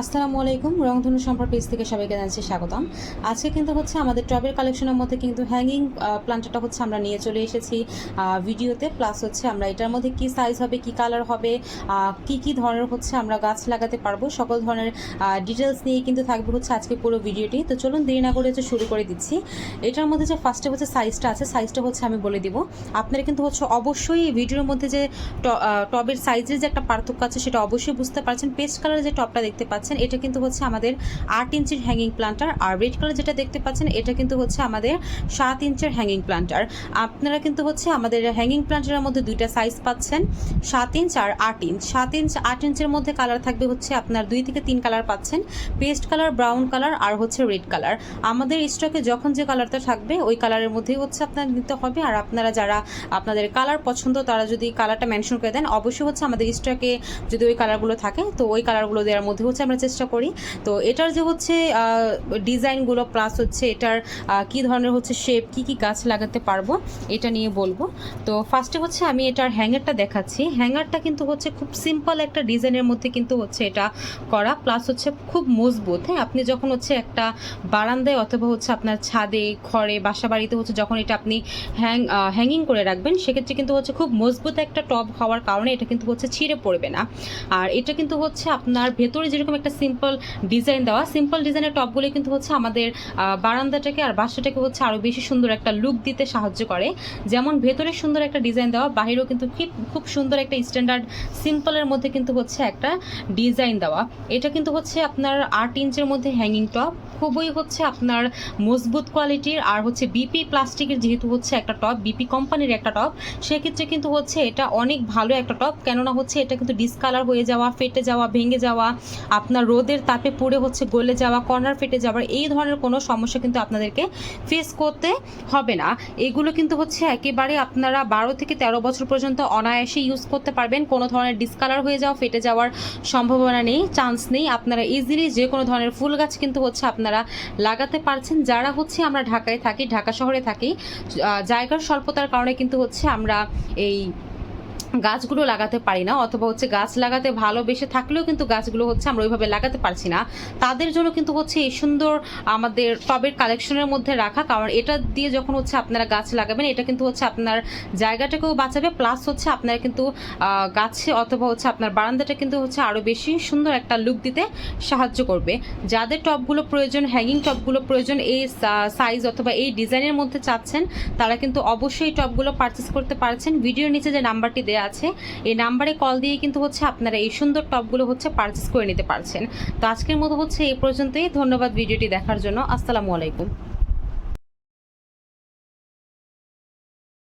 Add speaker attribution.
Speaker 1: আসসালামু আলাইকুম, রংধনু সম্পর্ক পেজ থেকে সবাইকে জানাচ্ছি স্বাগতম। আজকে কিন্তু হচ্ছে আমাদের টবের কালেকশনের মধ্যে কিন্তু হ্যাঙ্গিং প্লান্টারটা হচ্ছে আমরা নিয়ে চলে এসেছি ভিডিওতে। প্লাস হচ্ছে আমরা এটার মধ্যে কি সাইজ হবে, কি কালার হবে কি কি ধরনের হচ্ছে আমরা গাছ লাগাতে পারব, সকল ধরনের ডিটেলস নিয়ে কিন্তু থাকবে হচ্ছে আজকে পুরো ভিডিওটি। তো চলুন দেরি না করে হচ্ছে শুরু করে দিচ্ছি। এটার মধ্যে যে ফার্স্টে হচ্ছে সাইজটা আছে সাইজটা হচ্ছে আমি বলে দিব। আপনারা কিন্তু হচ্ছে অবশ্যই ভিডিওর মধ্যে যে টবের সাইজের যে একটা পার্থক্য আছে, সেটা অবশ্যই বুঝতে পারছেন। পেস্ট কালারের যে টপটা দেখতে পাচ্ছেন এটা কিন্তু হচ্ছে আমাদের আট ইঞ্চির হ্যাঙ্গিং প্লান্টার আর রেড কালার যেটা দেখতে পাচ্ছেন, এটা কিন্তু হচ্ছে আমাদের সাত ইঞ্চের হ্যাঙ্গিং প্লান্টার আপনারা কিন্তু হচ্ছে আমাদের হ্যাঙ্গিং প্লান্টারের মধ্যে দুইটা সাইজ পাচ্ছেন, সাত ইঞ্চ আর আট ইঞ্চ। সাত ইঞ্চ, আট ইঞ্চের মধ্যে কালার থাকবে হচ্ছে আপনার দুই থেকে তিন কালার পাচ্ছেন পেস্ট কালার ব্রাউন কালার আর হচ্ছে রেড কালার আমাদের স্টকে যখন যে কালারটা থাকবে, ওই কালারের মধ্যেই হচ্ছে আপনার নিতে হবে। আর আপনারা যারা আপনাদের কালার পছন্দ, তারা যদি কালারটা মেনশন করে দেন, অবশ্যই হচ্ছে আমাদের স্টকে যদি ওই কালারগুলো থাকে, তো ওই কালারগুলো দেওয়ার মধ্যে হচ্ছে আমরা চেষ্টা করি। তো এটার যে হচ্ছে ডিজাইনগুলো প্লাস হচ্ছে এটার কি ধরনের হচ্ছে শেপ কি কি গাছ লাগাতে পারব, এটা নিয়ে বলব। তো ফার্স্টে হচ্ছে আমি এটার হ্যাঙ্গারটা দেখাচ্ছি। হ্যাঙ্গারটা কিন্তু হচ্ছে খুব সিম্পল একটা ডিজাইনের মধ্যে কিন্তু হচ্ছে এটা করা। প্লাস হচ্ছে খুব মজবুত হ্যাঁ? আপনি যখন হচ্ছে একটা বারান্দায় অথবা হচ্ছে আপনার ছাদে, ঘরে বাসা বাড়িতে হচ্ছে যখন এটা আপনি হ্যাং হ্যাঙ্গিং করে রাখবেন, সেক্ষেত্রে কিন্তু হচ্ছে খুব মজবুত একটা টব হওয়ার কারণে এটা কিন্তু হচ্ছে ছিঁড়ে পড়বে না। আর এটা কিন্তু হচ্ছে আপনার ভেতরে যেরকম একটা সিম্পল ডিজাইন দেওয়া। সিম্পল ডিজাইনের টপগুলো কিন্তু হচ্ছে আমাদের বারান্দাটাকে আর বাসাটাকে হচ্ছে আরও বেশি সুন্দর একটা লুক দিতে সাহায্য করে। যেমন ভেতরে সুন্দর একটা ডিজাইন দেওয়া, বাহিরেও কিন্তু খুব সুন্দর একটা স্ট্যান্ডার্ড সিম্পলের মধ্যে কিন্তু হচ্ছে একটা ডিজাইন দেওয়া। এটা কিন্তু হচ্ছে আপনার আট ইঞ্চের মধ্যে হ্যাঙ্গিং টপ খুবই হচ্ছে আপনার মজবুত কোয়ালিটির আর হচ্ছে বিপি প্লাস্টিকের যেহেতু হচ্ছে একটা টপ বিপি কোম্পানির একটা টপ, সেক্ষেত্রে কিন্তু হচ্ছে এটা অনেক ভালো একটা টপ। কেননা হচ্ছে এটা কিন্তু ডিসকালার হয়ে যাওয়া, ফেটে যাওয়া, ভেঙে যাওয়া, আপনার রোদের তাপে পুড়ে হচ্ছে গলে যাওয়া কর্নার ফেটে যাওয়ার এই ধরনের কোনো সমস্যা কিন্তু আপনাদেরকে ফেস করতে হবে না। এগুলো কিন্তু হচ্ছে একেবারে আপনারা বারো থেকে তেরো বছর পর্যন্ত অনায়াসে ইউজ করতে পারবেন। কোনো ধরনের ডিসকালার হয়ে যাওয়া, ফেটে যাওয়ার সম্ভাবনা নেই চান্স নেই। আপনারা ইজিলি যে কোনো ধরনের ফুল গাছ কিন্তু হচ্ছে আপনারা লাগাতে পারছেন। যারা হচ্ছে আমরা ঢাকায় থাকি, ঢাকা শহরে থাকি জায়গার স্বল্পতার কারণে কিন্তু হচ্ছে আমরা এই গাছগুলো লাগাতে পারি না, অথবা হচ্ছে গাছ লাগাতে ভালোবেসে থাকলেও কিন্তু গাছগুলো হচ্ছে আমরা ওইভাবে লাগাতে পারছি না। তাদের জন্য কিন্তু হচ্ছে এই সুন্দর আমাদের টবের কালেকশনের মধ্যে রাখা, কারণ এটা দিয়ে যখন হচ্ছে আপনারা গাছ লাগাবেন, এটা কিন্তু হচ্ছে আপনার জায়গাটাকেও বাঁচাবে প্লাস হচ্ছে আপনারা কিন্তু গাছে অথবা হচ্ছে আপনার বারান্দাটা কিন্তু হচ্ছে আরও বেশি সুন্দর একটা লুক দিতে সাহায্য করবে। যাদের টবগুলো প্রয়োজন হ্যাঙ্গিং টবগুলো প্রয়োজন, এই সাইজ অথবা এই ডিজাইনের মধ্যে চাচ্ছেন, তারা কিন্তু অবশ্যই টবগুলো পারচেস করতে পারছেন। ভিডিওর নিচে যে নাম্বারটি দেওয়া আছে। এই নাম্বারে কল দিয়ে কিন্তু হচ্ছে আপনারা এই সুন্দর টপগুলো হচ্ছে পারচেস করে নিতে পারছেন। তো আজকের মতো হচ্ছে এই পর্যন্তই। ধন্যবাদ ভিডিওটি দেখার জন্য। আসসালামু আলাইকুম।